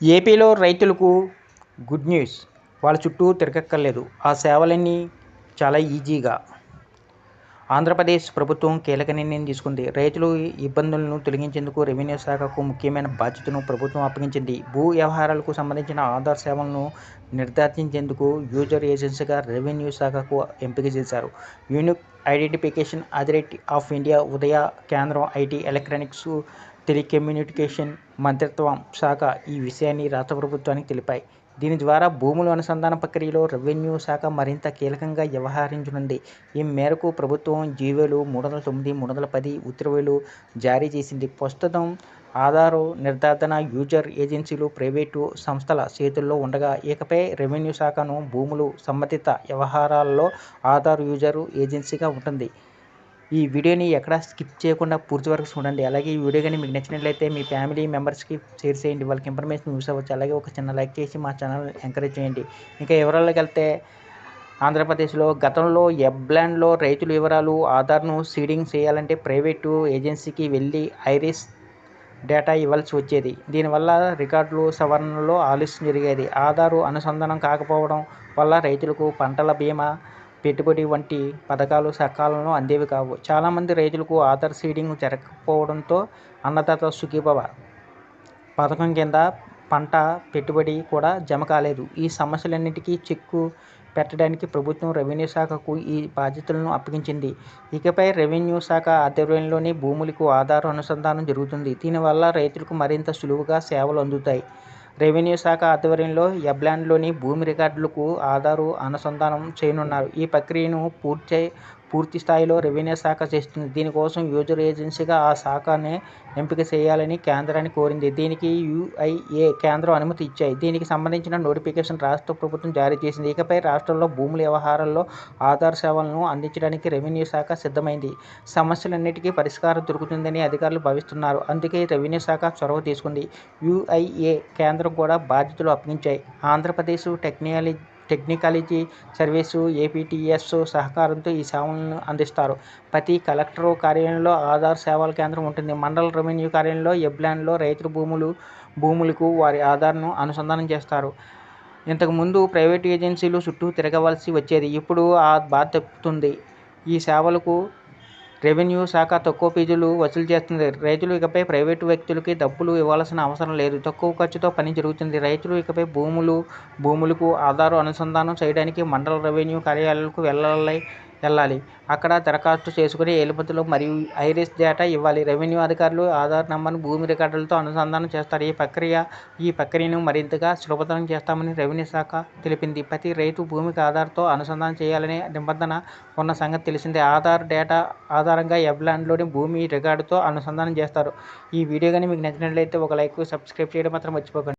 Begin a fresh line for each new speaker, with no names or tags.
ఏపీలో రైతులకు good news. వాళ్ళ చుట్టూ తిరగక్కర్లేదు. ఆ సేవలన్నీ చాలా ఈజీగా. ఆంధ్రప్రదేశ్ ప్రభుత్వం కీలక నిర్ణయం తీసుకుంది. రైతులు ఇబ్బందులను తొలగించేందుకు రెవెన్యూ శాఖకు ముఖ్యమైన బాధ్యతను ప్రభుత్వం అప్పగించింది. భూ వ్యవహారాలకు సంబంధించిన ఆధార్ సేవలను నిర్ధారించేందుకు యూజర్ ఏజెన్సీగా రెవెన్యూ శాఖకు ఎంపిక చేశారు. Unique identification authority of India ఉదయ కేంద్రం ఐటీ ఎలక్ట్రానిక్స్ టెలికమ్యూనికేషన్ మంత్రిత్వ శాఖ ఈ విషయాన్ని రాష్ట్ర ప్రభుత్వానికి తెలిపాయి. దీని ద్వారా భూముల అనుసంధాన ప్రక్రియలో రెవెన్యూ శాఖ మరింత కీలకంగా వ్యవహరించనుంది. ఈ మేరకు ప్రభుత్వం జీవోలు మూడు వందల తొమ్మిది మూడు వందల పది ఉత్తర్వులు జారీ చేసింది. ప్రస్తుతం ఆధారు నిర్ధారణ యూజర్ ఏజెన్సీలు ప్రైవేటు సంస్థల చేతుల్లో ఉండగా ఇకపై రెవెన్యూ శాఖను భూములు సంబంధిత వ్యవహారాల్లో ఆధార్ యూజర్ ఏజెన్సీగా ఉంటుంది. ఈ వీడియోని ఎక్కడ స్కిప్ చేయకుండా పూర్తి వరకు చూడండి. అలాగే ఈ వీడియో కానీ మీకు నచ్చినట్లయితే మీ ఫ్యామిలీ మెంబర్స్కి షేర్ చేయండి. వాళ్ళకి ఇన్ఫర్మేషన్ యూస్ అవ్వచ్చు. అలాగే ఒక చిన్న లైక్ చేసి మా ఛానల్ ఎంకరేజ్ చేయండి. ఇంకా వివరాల్లోకి వెళ్తే ఆంధ్రప్రదేశ్లో గతంలో ఎబ్లాండ్లో రైతుల వివరాలు ఆధార్ను సీడింగ్ చేయాలంటే ప్రైవేటు ఏజెన్సీకి వెళ్ళి ఐరిస్ డేటా ఇవ్వాల్సి వచ్చేది. దీనివల్ల రికార్డులు సవరణలో ఆలస్యం జరిగేది. ఆధారు అనుసంధానం కాకపోవడం వల్ల రైతులకు పంటల బీమా పెట్టుబడి వంటి పథకాలు సకాలంలో అందేవి కావు. చాలామంది రైతులకు ఆధార్ సీడింగ్ జరగకపోవడంతో అన్నదాత సుఖీభవ పథకం కింద పంట పెట్టుబడి కూడా జమ కాలేదు. ఈ సమస్యలన్నిటికీ చెక్కు పెట్టడానికి ప్రభుత్వం రెవెన్యూ శాఖకు ఈ బాధ్యతలను అప్పగించింది. ఇకపై రెవెన్యూ శాఖ ఆధ్వర్యంలోని భూములకు ఆధార్ అనుసంధానం జరుగుతుంది. దీనివల్ల రైతులకు మరింత సులువుగా సేవలు అందుతాయి. రెవెన్యూ శాఖ ఆధ్వర్యంలో ఎబ్లాన్లోని భూమి రికార్డులకు ఆధారు అనుసంధానం చేయనున్నారు. ఈ ప్రక్రియను పూర్తి పూర్తి స్థాయిలో రెవెన్యూ శాఖ చేస్తుంది. దీనికోసం యూజర్ ఏజెన్సీగా ఆ శాఖనే ఎంపిక చేయాలని కేంద్రాన్ని కోరింది. దీనికి యూఐఏ కేంద్రం అనుమతి ఇచ్చాయి. దీనికి సంబంధించిన నోటిఫికేషన్ రాష్ట్ర ప్రభుత్వం జారీ చేసింది. ఇకపై రాష్ట్రంలో భూముల వ్యవహారాల్లో ఆధార్ సేవలను అందించడానికి రెవెన్యూ శాఖ సిద్ధమైంది. సమస్యలన్నిటికీ పరిష్కారం దొరుకుతుందని అధికారులు భావిస్తున్నారు. అందుకే రెవెన్యూ శాఖ చొరవ తీసుకుంది. యూఐఏ కేంద్రం కూడా బాధ్యతలు అప్పగించాయి. Andhra Pradesh technology technology service APTS సహకారంతో ఈ సేవలను అందిస్తారు. ప్రతి కలెక్టర్ కార్యాలయంలో ఆధార్ సేవల కేంద్రం ఉంటుంది. మండల రెవెన్యూ కార్యాలయంలో ఎబ్లాండ్లో రైతుల భూములు భూములకు వారి ఆధార్ను అనుసంధానం చేస్తారు. ఇంతకుముందు ప్రైవేట్ ఏజెన్సీలు చుట్టూ తిరగవలసి వచ్చేది. ఇప్పుడు ఆ బాధ తప్పుతుంది. ఈ సేవలకు రెవెన్యూ శాఖ తక్కువ ఫీజులు వసూలు చేస్తుంది. రైతులు ఇకపై ప్రైవేటు వ్యక్తులకి డబ్బులు ఇవ్వాల్సిన అవసరం లేదు. తక్కువ ఖర్చుతో పని జరుగుతుంది. రైతులు ఇకపై భూములు భూములకు ఆధార్ అనుసంధానం చేయడానికి మండల రెవెన్యూ కార్యాలయాలకు వెళ్ళాలి వెళ్ళాలి. అక్కడ దరఖాస్తు చేసుకుని ఏలుపతులు మరియు ఐరిస్ డేటా ఇవ్వాలి. రెవెన్యూ అధికారులు ఆధార్ నంబర్ను భూమి రికార్డులతో అనుసంధానం చేస్తారు. ఈ ప్రక్రియ ఈ ప్రక్రియను మరింతగా సులభతరం చేస్తామని రెవెన్యూ శాఖ తెలిపింది. ప్రతి రైతు భూమికి ఆధార్తో అనుసంధానం చేయాలనే నిబంధన ఉన్న సంగతి తెలిసిందే. ఆధార్ డేటా ఆధారంగా ఎబ్లాండ్లోని భూమి రికార్డుతో అనుసంధానం చేస్తారు. ఈ వీడియో కానీ మీకు నచ్చినట్లయితే ఒక లైక్ సబ్స్క్రైబ్ చేయడం మాత్రం మర్చిపోకండి.